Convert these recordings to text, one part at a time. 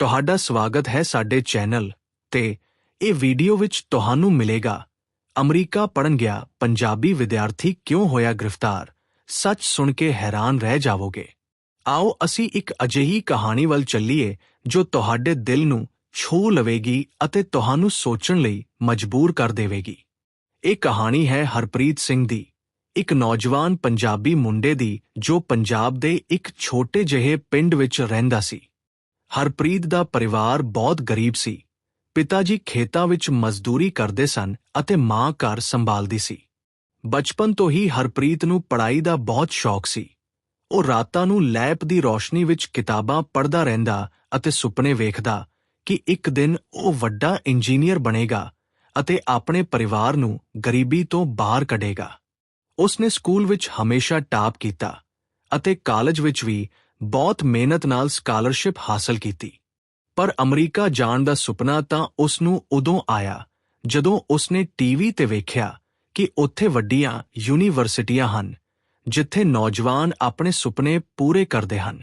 ਤੁਹਾਡਾ ਸਵਾਗਤ ਹੈ ਸਾਡੇ ਚੈਨਲ ਤੇ ਇਹ ਵੀਡੀਓ ਵਿੱਚ ਤੁਹਾਨੂੰ ਮਿਲੇਗਾ। ਅਮਰੀਕਾ ਪੜਨ ਗਿਆ ਪੰਜਾਬੀ ਵਿਦਿਆਰਥੀ ਕਿਉਂ ਹੋਇਆ ਗ੍ਰਿਫਤਾਰ? ਸੱਚ ਸੁਣ ਕੇ ਹੈਰਾਨ ਰਹਿ ਜਾਵੋਗੇ। ਆਓ ਅਸੀਂ ਇੱਕ ਅਜਿਹੀ ਕਹਾਣੀ ਵੱਲ ਚੱਲੀਏ ਜੋ ਤੁਹਾਡੇ ਦਿਲ ਨੂੰ ਛੂ ਲਵੇਗੀ ਅਤੇ ਤੁਹਾਨੂੰ ਸੋਚਣ ਲਈ ਮਜਬੂਰ ਕਰ ਦੇਵੇਗੀ। ਇਹ ਕਹਾਣੀ ਹੈ ਹਰਪ੍ਰੀਤ ਸਿੰਘ ਦੀ, ਇੱਕ ਨੌਜਵਾਨ ਪੰਜਾਬੀ ਮੁੰਡੇ ਦੀ ਜੋ ਪੰਜਾਬ ਦੇ ਇੱਕ ਛੋਟੇ ਜਿਹੇ ਪਿੰਡ ਵਿੱਚ ਰਹਿੰਦਾ ਸੀ। ਹਰਪ੍ਰੀਤ ਦਾ ਪਰਿਵਾਰ ਬਹੁਤ ਗਰੀਬ ਸੀ। ਪਿਤਾ ਜੀ ਖੇਤਾਂ ਵਿੱਚ ਮਜ਼ਦੂਰੀ ਕਰਦੇ ਸਨ ਅਤੇ ਮਾਂ ਘਰ ਸੰਭਾਲਦੀ ਸੀ। ਬਚਪਨ ਤੋਂ ਹੀ ਹਰਪ੍ਰੀਤ ਨੂੰ ਪੜ੍ਹਾਈ ਦਾ ਬਹੁਤ ਸ਼ੌਕ ਸੀ। ਉਹ ਰਾਤਾਂ ਨੂੰ ਲੈਪ ਦੀ ਰੋਸ਼ਨੀ ਵਿੱਚ ਕਿਤਾਬਾਂ ਪੜ੍ਹਦਾ ਰਹਿੰਦਾ ਅਤੇ ਸੁਪਨੇ ਵੇਖਦਾ ਕਿ ਇੱਕ ਦਿਨ ਉਹ ਵੱਡਾ ਇੰਜੀਨੀਅਰ ਬਣੇਗਾ ਅਤੇ ਆਪਣੇ ਪਰਿਵਾਰ ਨੂੰ ਗਰੀਬੀ ਤੋਂ ਬਾਹਰ ਕੱਢੇਗਾ। ਉਸਨੇ ਸਕੂਲ ਵਿੱਚ ਹਮੇਸ਼ਾ ਟਾਪ ਕੀਤਾ ਅਤੇ ਕਾਲਜ ਵਿੱਚ ਵੀ ਬਹੁਤ ਮਿਹਨਤ ਨਾਲ ਸਕਾਲਰਸ਼ਿਪ ਹਾਸਲ ਕੀਤੀ। ਪਰ ਅਮਰੀਕਾ ਜਾਣ ਦਾ ਸੁਪਨਾ ਤਾਂ ਉਸ ਨੂੰ ਉਦੋਂ ਆਇਆ, ਜਦੋਂ ਉਸਨੇ ਟੀਵੀ ਤੇ ਵੇਖਿਆ ਕਿ ਉੱਥੇ ਵੱਡੀਆਂ ਯੂਨੀਵਰਸਿਟੀਆਂ ਹਨ, ਜਿੱਥੇ ਨੌਜਵਾਨ ਆਪਣੇ ਸੁਪਨੇ ਪੂਰੇ ਕਰਦੇ ਹਨ।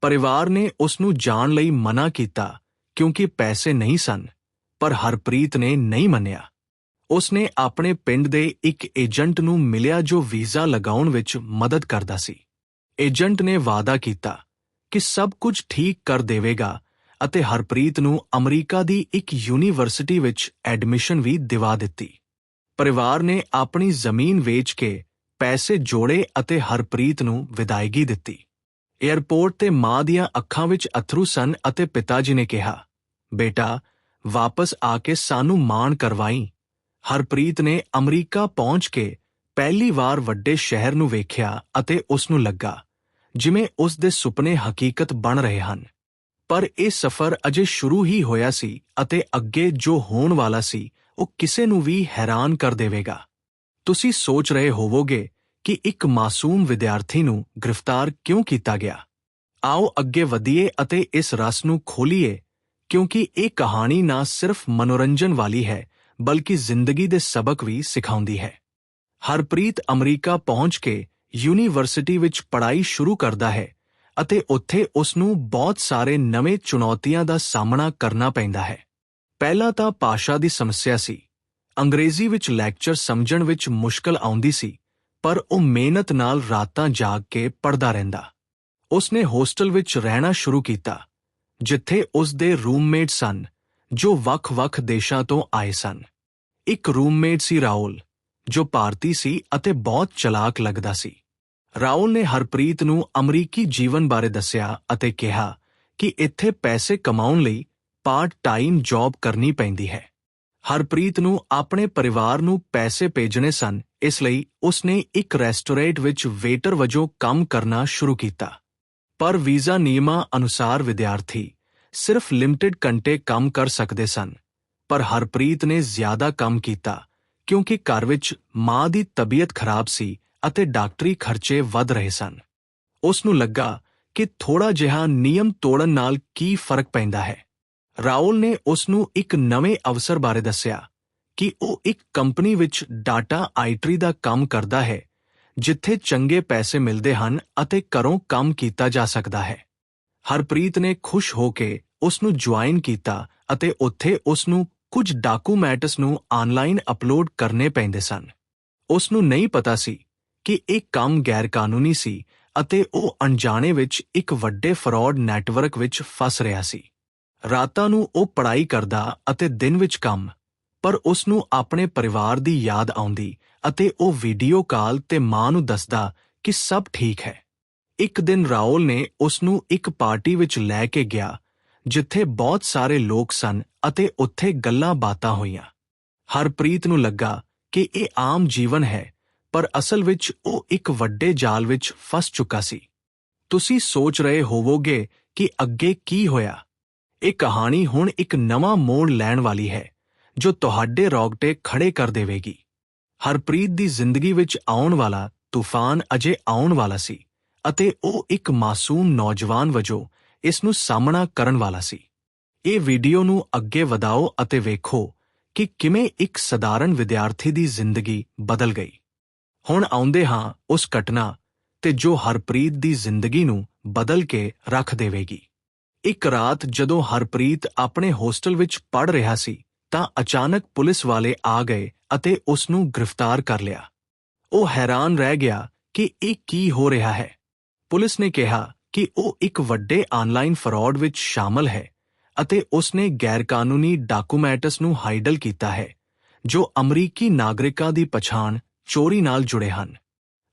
ਪਰਿਵਾਰ ਨੇ ਉਸ ਨੂੰ ਜਾਣ ਲਈ ਮਨਾ ਕੀਤਾ, ਕਿਉਂਕਿ ਪੈਸੇ ਨਹੀਂ ਸਨ, ਪਰ ਹਰਪ੍ਰੀਤ ਨੇ ਨਹੀਂ ਮੰਨਿਆ। ਉਸਨੇ ਆਪਣੇ ਪਿੰਡ ਦੇ ਇੱਕ ਏਜੰਟ ਨੂੰ ਮਿਲਿਆ ਜੋ ਵੀਜ਼ਾ ਲਗਾਉਣ ਵਿੱਚ ਮਦਦ ਕਰਦਾ ਸੀ। ਏਜੰਟ ਨੇ ਵਾਅਦਾ ਕੀਤਾ ਕਿ ਸਭ ਕੁਝ ਠੀਕ ਕਰ ਦੇਵੇਗਾ ਅਤੇ ਹਰਪ੍ਰੀਤ ਨੂੰ ਅਮਰੀਕਾ ਦੀ ਇੱਕ ਯੂਨੀਵਰਸਿਟੀ ਵਿੱਚ ਐਡਮਿਸ਼ਨ ਵੀ ਦਿਵਾ ਦਿੱਤੀ। ਪਰਿਵਾਰ ਨੇ ਆਪਣੀ ਜ਼ਮੀਨ ਵੇਚ ਕੇ ਪੈਸੇ ਜੋੜੇ ਅਤੇ ਹਰਪ੍ਰੀਤ ਨੂੰ ਵਿਦਾਇਗੀ ਦਿੱਤੀ। ਏਅਰਪੋਰਟ ਤੇ ਮਾਂ ਦੀਆਂ ਅੱਖਾਂ ਵਿੱਚ ਅਥਰੂ ਸਨ ਅਤੇ ਪਿਤਾ ਜੀ ਨੇ ਕਿਹਾ, ਬੇਟਾ, ਵਾਪਸ ਆ ਕੇ ਸਾਨੂੰ ਮਾਣ ਕਰਵਾਈ। ਹਰਪ੍ਰੀਤ ਨੇ ਅਮਰੀਕਾ ਪਹੁੰਚ ਕੇ ਪਹਿਲੀ ਵਾਰ ਵੱਡੇ ਸ਼ਹਿਰ ਨੂੰ ਵੇਖਿਆ ਅਤੇ ਉਸ ਨੂੰ ਲੱਗਾ। ਜਿਵੇਂ ਉਸ ਦੇ ਸੁਪਨੇ ਹਕੀਕਤ ਬਣ ਰਹੇ ਹਨ। ਪਰ ਇਹ ਸਫ਼ਰ ਅਜੇ ਸ਼ੁਰੂ ਹੀ ਹੋਇਆ ਸੀ ਅਤੇ ਅੱਗੇ ਜੋ ਹੋਣ ਵਾਲਾ ਸੀ, ਉਹ ਕਿਸੇ ਨੂੰ ਵੀ ਹੈਰਾਨ ਕਰ ਦੇਵੇਗਾ। ਤੁਸੀਂ ਸੋਚ ਰਹੇ ਹੋਵੋਗੇ ਕਿ ਇੱਕ ਮਾਸੂਮ ਵਿਦਿਆਰਥੀ ਨੂੰ ਗ੍ਰਿਫਤਾਰ ਕਿਉਂ ਕੀਤਾ ਗਿਆ? ਆਓ ਅੱਗੇ ਵਧੀਏ ਅਤੇ ਇਸ ਰਸ ਨੂੰ ਖੋਲੀਏ, ਕਿਉਂਕਿ ਇਹ ਕਹਾਣੀ ਨਾ ਸਿਰਫ ਮਨੋਰੰਜਨ ਵਾਲੀ ਹੈ, ਬਲਕਿ ਜ਼ਿੰਦਗੀ ਦੇ ਸਬਕ ਵੀ ਸਿਖਾਉਂਦੀ ਹੈ। ਹਰਪ੍ਰੀਤ ਅਮਰੀਕਾ ਪਹੁੰਚ ਕੇ ਯੂਨੀਵਰਸਿਟੀ ਵਿੱਚ ਪੜ੍ਹਾਈ ਸ਼ੁਰੂ ਕਰਦਾ ਹੈ ਅਤੇ ਉੱਥੇ ਉਸ ਨੂੰ ਬਹੁਤ ਸਾਰੇ ਨਵੇਂ ਚੁਣੌਤੀਆਂ ਦਾ ਸਾਹਮਣਾ ਕਰਨਾ ਪੈਂਦਾ ਹੈ। ਪਹਿਲਾਂ ਤਾਂ ਭਾਸ਼ਾ ਦੀ ਸਮੱਸਿਆ ਸੀ। ਅੰਗਰੇਜ਼ੀ ਵਿੱਚ ਲੈਕਚਰ ਸਮਝਣ ਵਿੱਚ ਮੁਸ਼ਕਲ ਆਉਂਦੀ ਸੀ, ਪਰ ਉਹ ਮਿਹਨਤ ਨਾਲ ਰਾਤਾਂ ਜਾਗ ਕੇ ਪੜ੍ਹਦਾ ਰਹਿੰਦਾ। ਉਸਨੇ ਹੋਸਟਲ ਵਿੱਚ ਰਹਿਣਾ ਸ਼ੁਰੂ ਕੀਤਾ, ਜਿੱਥੇ ਉਸ ਦੇ ਰੂਮਮੇਟ ਸਨ, ਜੋ ਵੱਖ-ਵੱਖ ਦੇਸ਼ਾਂ ਤੋਂ ਆਏ ਸਨ। ਇੱਕ ਰੂਮਮੇਟ ਸੀ ਰਾਹੁਲ, ਜੋ ਭਾਰਤੀ ਸੀ ਅਤੇ ਬਹੁਤ ਚਲਾਕ ਲੱਗਦਾ ਸੀ। ਰਾਉਲ ਨੇ ਹਰਪ੍ਰੀਤ ਨੂੰ ਅਮਰੀਕੀ ਜੀਵਨ ਬਾਰੇ ਦੱਸਿਆ ਅਤੇ ਕਿਹਾ ਕਿ ਇੱਥੇ ਪੈਸੇ ਕਮਾਉਣ ਲਈ ਪਾਰਟ ਟਾਈਮ ਜੌਬ ਕਰਨੀ ਪੈਂਦੀ ਹੈ। ਹਰਪ੍ਰੀਤ ਨੂੰ ਆਪਣੇ ਪਰਿਵਾਰ ਨੂੰ ਪੈਸੇ ਭੇਜਣੇ ਸਨ, ਇਸ ਲਈ ਉਸਨੇ ਇੱਕ ਰੈਸਟੋਰੈਂਟ ਵਿੱਚ ਵੇਟਰ ਵਜੋਂ ਕੰਮ ਕਰਨਾ ਸ਼ੁਰੂ ਕੀਤਾ। ਪਰ ਵੀਜ਼ਾ ਨਿਯਮਾਂ ਅਨੁਸਾਰ ਵਿਦਿਆਰਥੀ ਸਿਰਫ ਲਿਮਟਿਡ ਘੰਟੇ ਕੰਮ ਕਰ ਸਕਦੇ ਸਨ, ਪਰ ਹਰਪ੍ਰੀਤ ਨੇ ਜ਼ਿਆਦਾ ਕੰਮ ਕੀਤਾ ਕਿਉਂਕਿ ਘਰ ਵਿੱਚ ਮਾਂ ਦੀ ਤਬੀਅਤ ਖਰਾਬ ਸੀ ਅਤੇ ਡਾਕਟਰੀ ਖਰਚੇ ਵੱਧ ਰਹੇ ਸਨ। ਉਸ ਨੂੰ ਲੱਗਾ ਕਿ ਥੋੜਾ ਜਿਹਾ ਨਿਯਮ ਤੋੜਨ ਨਾਲ ਕੀ ਫ਼ਰਕ ਪੈਂਦਾ ਹੈ। ਰਾਹੁਲ ਨੇ ਉਸ ਨੂੰ ਇੱਕ ਨਵੇਂ ਅਵਸਰ ਬਾਰੇ ਦੱਸਿਆ ਕਿ ਉਹ ਇੱਕ ਕੰਪਨੀ ਵਿੱਚ ਡਾਟਾ ਆਈਟਰੀ ਦਾ ਕੰਮ ਕਰਦਾ ਹੈ, ਜਿੱਥੇ ਚੰਗੇ ਪੈਸੇ ਮਿਲਦੇ ਹਨ ਅਤੇ ਘਰੋਂ ਕੰਮ ਕੀਤਾ ਜਾ ਸਕਦਾ ਹੈ। ਹਰਪ੍ਰੀਤ ਨੇ ਖੁਸ਼ ਹੋ ਕੇ ਉਸ ਨੂੰ ਜੁਆਇਨ ਕੀਤਾ ਅਤੇ ਉੱਥੇ ਉਸ ਨੂੰ ਕੁਝ ਡਾਕੂਮੈਂਟਸ ਨੂੰ ਆਨਲਾਈਨ ਅਪਲੋਡ ਕਰਨੇ ਪੈਂਦੇ ਸਨ। ਉਸ ਨੂੰ ਨਹੀਂ ਪਤਾ ਸੀ ਕਿ ਇਹ ਕੰਮ ਗੈਰ ਕਾਨੂੰਨੀ ਸੀ ਅਤੇ ਉਹ ਅਣਜਾਣੇ ਵਿੱਚ ਇੱਕ ਵੱਡੇ ਫਰਾਡ ਨੈਟਵਰਕ ਵਿੱਚ ਫਸ ਰਿਹਾ ਸੀ। ਰਾਤਾਂ ਨੂੰ ਉਹ ਪੜ੍ਹਾਈ ਕਰਦਾ ਅਤੇ ਦਿਨ ਵਿੱਚ ਕੰਮ, ਪਰ ਉਸ ਨੂੰ ਆਪਣੇ ਪਰਿਵਾਰ ਦੀ ਯਾਦ ਆਉਂਦੀ ਅਤੇ ਉਹ ਵੀਡੀਓ ਕਾਲ ਤੇ ਮਾਂ ਨੂੰ ਦੱਸਦਾ ਕਿ ਸਭ ਠੀਕ ਹੈ। ਇੱਕ ਦਿਨ ਰਾਹੁਲ ਨੇ ਉਸ ਨੂੰ ਇੱਕ ਪਾਰਟੀ ਵਿੱਚ ਲੈ ਕੇ ਗਿਆ, ਜਿੱਥੇ ਬਹੁਤ ਸਾਰੇ ਲੋਕ ਸਨ ਅਤੇ ਉੱਥੇ ਗੱਲਾਂ ਬਾਤਾਂ ਹੋਈਆਂ। ਹਰਪ੍ਰੀਤ ਨੂੰ ਲੱਗਾ ਕਿ ਇਹ ਆਮ ਜੀਵਨ ਹੈ ਪਰ ਅਸਲ ਵਿੱਚ ਉਹ ਇੱਕ ਵੱਡੇ ਜਾਲ ਵਿੱਚ ਫਸ ਚੁੱਕਾ ਸੀ। ਤੁਸੀਂ ਸੋਚ ਰਹੇ ਹੋਵੋਗੇ ਕਿ ਅੱਗੇ ਕੀ ਹੋਇਆ? ਇਹ ਕਹਾਣੀ ਹੁਣ ਇੱਕ ਨਵਾਂ ਮੋੜ ਲੈਣ ਵਾਲੀ ਹੈ, ਜੋ ਤੁਹਾਡੇ ਰੌਗਟੇ ਖੜੇ ਕਰ ਦੇਵੇਗੀ। ਹਰਪ੍ਰੀਤ ਦੀ ਜ਼ਿੰਦਗੀ ਵਿੱਚ ਆਉਣ ਵਾਲਾ ਤੂਫਾਨ ਅਜੇ ਆਉਣ ਵਾਲਾ ਸੀ ਅਤੇ ਉਹ ਇੱਕ ਮਾਸੂਮ ਨੌਜਵਾਨ ਵਜੋਂ ਇਸ ਨੂੰ ਸਾਹਮਣਾ ਕਰਨ ਵਾਲਾ ਸੀ। ਇਹ ਵੀਡੀਓ ਨੂੰ ਅੱਗੇ ਵਧਾਓ ਅਤੇ ਵੇਖੋ ਕਿ ਕਿਵੇਂ ਇੱਕ ਸਧਾਰਨ ਵਿਦਿਆਰਥੀ ਦੀ ਜ਼ਿੰਦਗੀ ਬਦਲ ਗਈ। ਹੁਣ ਆਉਂਦੇ ਹਾਂ ਉਸ ਘਟਨਾ ਤੇ ਜੋ ਹਰਪ੍ਰੀਤ ਦੀ ਜ਼ਿੰਦਗੀ ਨੂੰ ਬਦਲ ਕੇ ਰੱਖ ਦੇਵੇਗੀ। ਇੱਕ ਰਾਤ ਜਦੋਂ ਹਰਪ੍ਰੀਤ ਆਪਣੇ ਹੋਸਟਲ ਵਿੱਚ ਪੜ ਰਿਹਾ ਸੀ, ਤਾਂ ਅਚਾਨਕ ਪੁਲਿਸ ਵਾਲੇ ਆ ਗਏ ਅਤੇ ਉਸ ਨੂੰ ਗ੍ਰਿਫਤਾਰ ਕਰ ਲਿਆ। ਉਹ ਹੈਰਾਨ ਰਹਿ ਗਿਆ ਕਿ ਇਹ ਕੀ ਹੋ ਰਿਹਾ ਹੈ। ਪੁਲਿਸ ਨੇ ਕਿਹਾ ਕਿ ਉਹ ਇੱਕ ਵੱਡੇ ਆਨਲਾਈਨ ਫਰਾਡ ਵਿੱਚ ਸ਼ਾਮਲ ਹੈ ਅਤੇ ਉਸ ਨੇ ਗੈਰਕਾਨੂੰਨੀ ਡਾਕੂਮੈਂਟਸ ਨੂੰ ਹਾਈਡਲ ਕੀਤਾ ਹੈ, ਜੋ ਅਮਰੀਕੀ ਨਾਗਰਿਕਾਂ ਦੀ ਪਛਾਣ ਚੋਰੀ ਨਾਲ ਜੁੜੇ ਹਨ।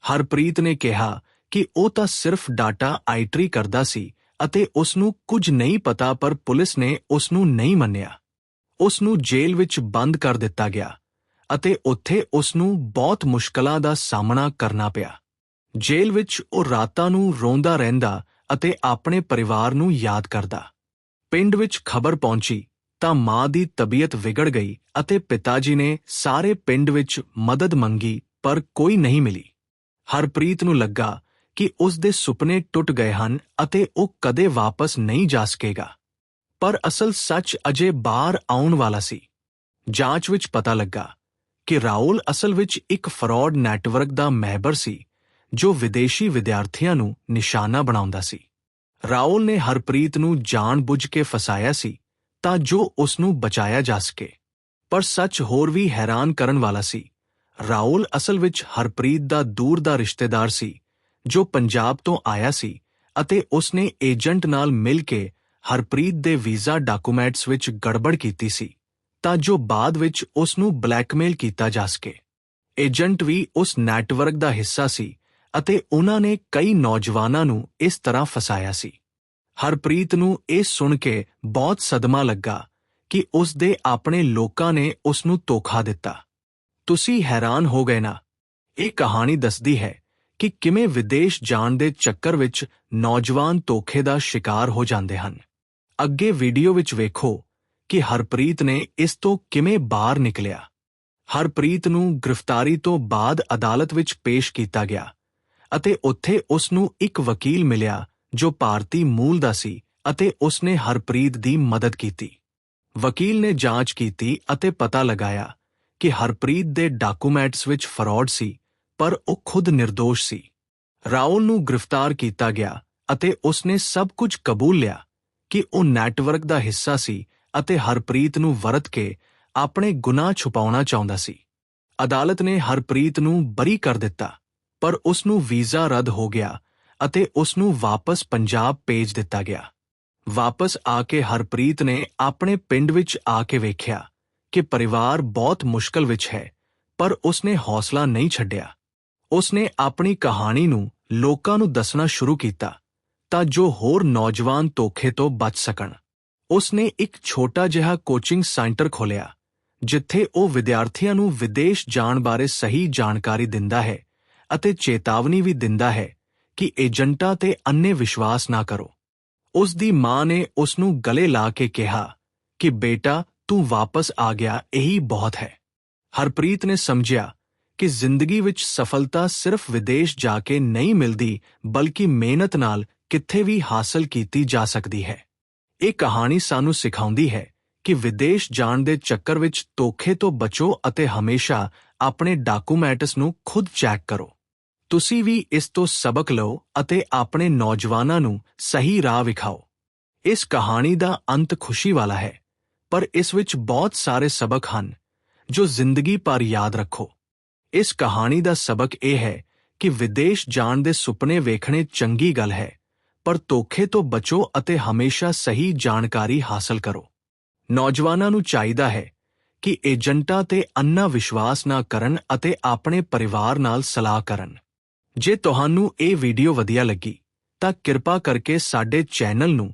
ਹਰਪ੍ਰੀਤ ਨੇ ਕਿਹਾ ਕਿ ਉਹ ਤਾਂ ਸਿਰਫ ਡਾਟਾ ਆਈਟਰੀ ਕਰਦਾ ਸੀ ਅਤੇ ਉਸ ਨੂੰ ਕੁਝ ਨਹੀਂ ਪਤਾ ਪਰ ਪੁਲਿਸ ਨੇ ਉਸ ਨੂੰ ਨਹੀਂ ਮੰਨਿਆ। ਉਸ ਨੂੰ ਜੇਲ੍ਹ ਵਿੱਚ ਬੰਦ ਕਰ ਦਿੱਤਾ ਗਿਆ ਅਤੇ ਉੱਥੇ ਉਸ ਨੂੰ ਬਹੁਤ ਮੁਸ਼ਕਲਾਂ ਦਾ ਸਾਹਮਣਾ ਕਰਨਾ ਪਿਆ। ਜੇਲ੍ਹ ਵਿੱਚ ਉਹ ਰਾਤਾਂ ਨੂੰ ਰੋਂਦਾ ਰਹਿੰਦਾ ਅਤੇ ਆਪਣੇ ਪਰਿਵਾਰ ਨੂੰ ਯਾਦ ਕਰਦਾ। ਪਿੰਡ ਵਿੱਚ ਖਬਰ ਪਹੁੰਚੀ ਤਾਂ ਮਾਂ ਦੀ ਤਬੀਅਤ ਵਿਗੜ ਗਈ ਅਤੇ ਪਿਤਾ ਜੀ ਨੇ ਸਾਰੇ ਪਿੰਡ ਵਿੱਚ ਮਦਦ ਮੰਗੀ ਪਰ ਕੋਈ ਨਹੀਂ ਮਿਲੀ। ਹਰਪ੍ਰੀਤ ਨੂੰ ਲੱਗਾ ਕਿ ਉਸ ਦੇ ਸੁਪਨੇ ਟੁੱਟ ਗਏ ਹਨ ਅਤੇ ਉਹ ਕਦੇ ਵਾਪਸ ਨਹੀਂ ਜਾ ਸਕੇਗਾ। ਪਰ ਅਸਲ ਸੱਚ ਅਜੇ ਬਾਹਰ ਆਉਣ ਵਾਲਾ ਸੀ। ਜਾਂਚ ਵਿੱਚ ਪਤਾ ਲੱਗਾ ਕਿ ਰਾਹੁਲ ਅਸਲ ਵਿੱਚ ਇੱਕ ਫਰਾਡ ਨੈਟਵਰਕ ਦਾ ਮੈਂਬਰ ਸੀ, ਜੋ ਵਿਦੇਸ਼ੀ ਵਿਦਿਆਰਥੀਆਂ ਨੂੰ ਨਿਸ਼ਾਨਾ ਬਣਾਉਂਦਾ ਸੀ। ਰਾਉਲ ਨੇ ਹਰਪ੍ਰੀਤ ਨੂੰ ਜਾਣ-ਬੁੱਝ ਕੇ ਫਸਾਇਆ ਸੀ ਤਾਂ ਜੋ ਉਸ ਨੂੰ ਬਚਾਇਆ ਜਾ ਸਕੇ। ਪਰ ਸੱਚ ਹੋਰ ਵੀ ਹੈਰਾਨ ਕਰਨ ਵਾਲਾ ਸੀ ਰਾਉਲ ਅਸਲ ਵਿੱਚ ਹਰਪ੍ਰੀਤ ਦਾ ਦੂਰ ਦਾ ਰਿਸ਼ਤੇਦਾਰ ਸੀ, ਜੋ ਪੰਜਾਬ ਤੋਂ ਆਇਆ ਸੀ ਅਤੇ ਉਸਨੇ ਏਜੰਟ ਨਾਲ ਮਿਲ ਕੇ ਹਰਪ੍ਰੀਤ ਦੇ ਵੀਜ਼ਾ ਡਾਕੂਮੈਂਟਸ ਵਿੱਚ ਗੜਬੜ ਕੀਤੀ ਸੀ, ਤਾਂ ਜੋ ਬਾਅਦ ਵਿੱਚ ਉਸ ਨੂੰ ਬਲੈਕਮੇਲ ਕੀਤਾ ਜਾ ਸਕੇ। ਏਜੰਟ ਵੀ ਉਸ ਨੈਟਵਰਕ ਦਾ ਹਿੱਸਾ ਸੀ ਅਤੇ ਉਹਨਾਂ ਨੇ ਕਈ ਨੌਜਵਾਨਾਂ ਨੂੰ ਇਸ ਤਰ੍ਹਾਂ ਫਸਾਇਆ ਸੀ। ਹਰਪ੍ਰੀਤ ਨੂੰ ਇਹ ਸੁਣ ਕੇ ਬਹੁਤ ਸਦਮਾ ਲੱਗਾ ਕਿ ਉਸ ਦੇ ਆਪਣੇ ਲੋਕਾਂ ਨੇ ਉਸ ਨੂੰ ਧੋਖਾ ਦਿੱਤਾ। ਤੁਸੀਂ ਹੈਰਾਨ ਹੋ ਗਏ ਨਾ। ਇਹ ਕਹਾਣੀ ਦੱਸਦੀ ਹੈ ਕਿ ਕਿਵੇਂ ਵਿਦੇਸ਼ ਜਾਣ ਦੇ ਚੱਕਰ ਵਿੱਚ ਨੌਜਵਾਨ ਧੋਖੇ ਦਾ ਸ਼ਿਕਾਰ ਹੋ ਜਾਂਦੇ ਹਨ। ਅੱਗੇ ਵੀਡੀਓ ਵਿੱਚ ਵੇਖੋ ਕਿ ਹਰਪ੍ਰੀਤ ਨੇ ਇਸ ਤੋਂ ਕਿਵੇਂ ਬਾਹਰ ਨਿਕਲਿਆ। ਹਰਪ੍ਰੀਤ ਨੂੰ ਗ੍ਰਿਫਤਾਰੀ ਤੋਂ ਬਾਅਦ ਅਦਾਲਤ ਵਿੱਚ ਪੇਸ਼ ਕੀਤਾ ਗਿਆ ਅਤੇ ਉੱਥੇ ਉਸ ਨੂੰ ਇੱਕ ਵਕੀਲ ਮਿਲਿਆ ਜੋ ਭਾਰਤੀ ਮੂਲ ਦਾ ਸੀ ਅਤੇ ਉਸ ਨੇ ਹਰਪ੍ਰੀਤ ਦੀ ਮਦਦ ਕੀਤੀ। ਵਕੀਲ ਨੇ ਜਾਂਚ ਕੀਤੀ ਅਤੇ ਪਤਾ ਲਗਾਇਆ ਕਿ ਹਰਪ੍ਰੀਤ ਦੇ ਡਾਕੂਮੈਂਟਸ ਵਿੱਚ ਫਰਾਡ ਸੀ, ਪਰ ਉਹ ਖੁਦ નિર્ਦੋਸ਼ ਸੀ। ਰਾਉਲ ਨੂੰ ਗ੍ਰਿਫਤਾਰ ਕੀਤਾ ਗਿਆ ਅਤੇ ਉਸਨੇ ਸਭ ਕੁਝ ਕਬੂਲ ਲਿਆ ਕਿ ਉਹ ਨੈਟਵਰਕ ਦਾ ਹਿੱਸਾ ਸੀ ਅਤੇ ਹਰਪ੍ਰੀਤ ਨੂੰ ਵਰਤ ਕੇ ਆਪਣੇ ਗੁਨਾਹ ਛੁਪਾਉਣਾ ਚਾਹੁੰਦਾ ਸੀ। ਅਦਾਲਤ ਨੇ ਹਰਪ੍ਰੀਤ ਨੂੰ ਬਰੀ ਕਰ ਦਿੱਤਾ, ਪਰ ਉਸ ਨੂੰ ਵੀਜ਼ਾ ਰੱਦ ਹੋ ਗਿਆ ਅਤੇ ਉਸ ਨੂੰ ਵਾਪਸ ਪੰਜਾਬ ਭੇਜ ਦਿੱਤਾ ਗਿਆ। ਵਾਪਸ ਆ ਕੇ ਹਰਪ੍ਰੀਤ ਨੇ ਆਪਣੇ ਪਿੰਡ ਵਿੱਚ ਆ ਕੇ ਵੇਖਿਆ ਕਿ ਪਰਿਵਾਰ ਬਹੁਤ ਮੁਸ਼ਕਲ ਵਿੱਚ ਹੈ, ਪਰ ਉਸਨੇ ਹੌਸਲਾ ਨਹੀਂ ਛੱਡਿਆ। ਉਸਨੇ ਆਪਣੀ ਕਹਾਣੀ ਨੂੰ ਲੋਕਾਂ ਨੂੰ ਦੱਸਣਾ ਸ਼ੁਰੂ ਕੀਤਾ ਤਾਂ ਜੋ ਹੋਰ ਨੌਜਵਾਨ ਧੋਖੇ ਤੋਂ ਬਚ ਸਕਣ। ਉਸਨੇ ਇੱਕ ਛੋਟਾ ਜਿਹਾ ਕੋਚਿੰਗ ਸੈਂਟਰ ਖੋਲ੍ਹਿਆ, ਜਿੱਥੇ ਉਹ ਵਿਦਿਆਰਥੀਆਂ ਨੂੰ ਵਿਦੇਸ਼ ਜਾਣ ਬਾਰੇ ਸਹੀ ਜਾਣਕਾਰੀ ਦਿੰਦਾ ਹੈ ਅਤੇ ਚੇਤਾਵਨੀ ਵੀ ਦਿੰਦਾ ਹੈ ਕਿ ਏਜੰਟਾਂ ਤੇ ਅੰਨੇ ਵਿਸ਼ਵਾਸ ਨਾ ਕਰੋ। ਉਸ ਦੀ ਮਾਂ ਨੇ ਉਸ ਨੂੰ ਗਲੇ ਲਾ ਕੇ ਕਿਹਾ ਕਿ ਬੇਟਾ ਤੂੰ ਵਾਪਸ ਆ ਗਿਆ, ਇਹੀ ਬਹੁਤ ਹੈ। ਹਰਪ੍ਰੀਤ ਨੇ ਸਮਝਿਆ ਕਿ ਜ਼ਿੰਦਗੀ ਵਿੱਚ ਸਫਲਤਾ ਸਿਰਫ ਵਿਦੇਸ਼ ਜਾ ਕੇ ਨਹੀਂ ਮਿਲਦੀ, ਬਲਕਿ ਮਿਹਨਤ ਨਾਲ ਕਿੱਥੇ ਵੀ ਹਾਸਲ ਕੀਤੀ ਜਾ ਸਕਦੀ ਹੈ। ਇਹ ਕਹਾਣੀ ਸਾਨੂੰ ਸਿਖਾਉਂਦੀ ਹੈ ਕਿ ਵਿਦੇਸ਼ ਜਾਣ ਦੇ ਚੱਕਰ ਵਿੱਚ ਧੋਖੇ ਤੋਂ ਬਚੋ ਅਤੇ ਹਮੇਸ਼ਾ ਆਪਣੇ ਡਾਕੂਮੈਂਟਸ ਨੂੰ ਖੁਦ ਚੈੱਕ ਕਰੋ। ਤੁਸੀਂ ਵੀ ਇਸ ਤੋਂ ਸਬਕ ਲਓ ਅਤੇ ਆਪਣੇ ਨੌਜਵਾਨਾਂ ਨੂੰ ਸਹੀ ਰਾਹ ਵਿਖਾਓ। ਇਸ ਕਹਾਣੀ ਦਾ ਅੰਤ ਖੁਸ਼ੀ ਵਾਲਾ ਹੈ। ਪਰ ਇਸ ਵਿੱਚ ਬਹੁਤ ਸਾਰੇ ਸਬਕ ਹਨ, ਜੋ ਜ਼ਿੰਦਗੀ ਭਰ ਯਾਦ ਰੱਖੋ। ਇਸ ਕਹਾਣੀ ਦਾ ਸਬਕ ਇਹ ਹੈ ਕਿ ਵਿਦੇਸ਼ ਜਾਣ ਦੇ ਸੁਪਨੇ ਵੇਖਣੇ ਚੰਗੀ ਗੱਲ ਹੈ, ਪਰ ਧੋਖੇ ਤੋਂ ਬਚੋ ਅਤੇ ਹਮੇਸ਼ਾ ਸਹੀ ਜਾਣਕਾਰੀ ਹਾਸਲ ਕਰੋ। ਨੌਜਵਾਨਾਂ ਨੂੰ ਚਾਹੀਦਾ ਹੈ ਕਿ ਏਜੰਟਾਂ ਤੇ ਅੰਨਾ ਵਿਸ਼ਵਾਸ ਨਾ ਕਰਨ ਅਤੇ ਆਪਣੇ ਪਰਿਵਾਰ ਨਾਲ ਸਲਾਹ ਕਰਨ। ਜੇ ਤੁਹਾਨੂੰ ਇਹ ਵੀਡੀਓ ਵਧੀਆ ਲੱਗੀ, ਤਾਂ ਕਿਰਪਾ ਕਰਕੇ ਸਾਡੇ ਚੈਨਲ ਨੂੰ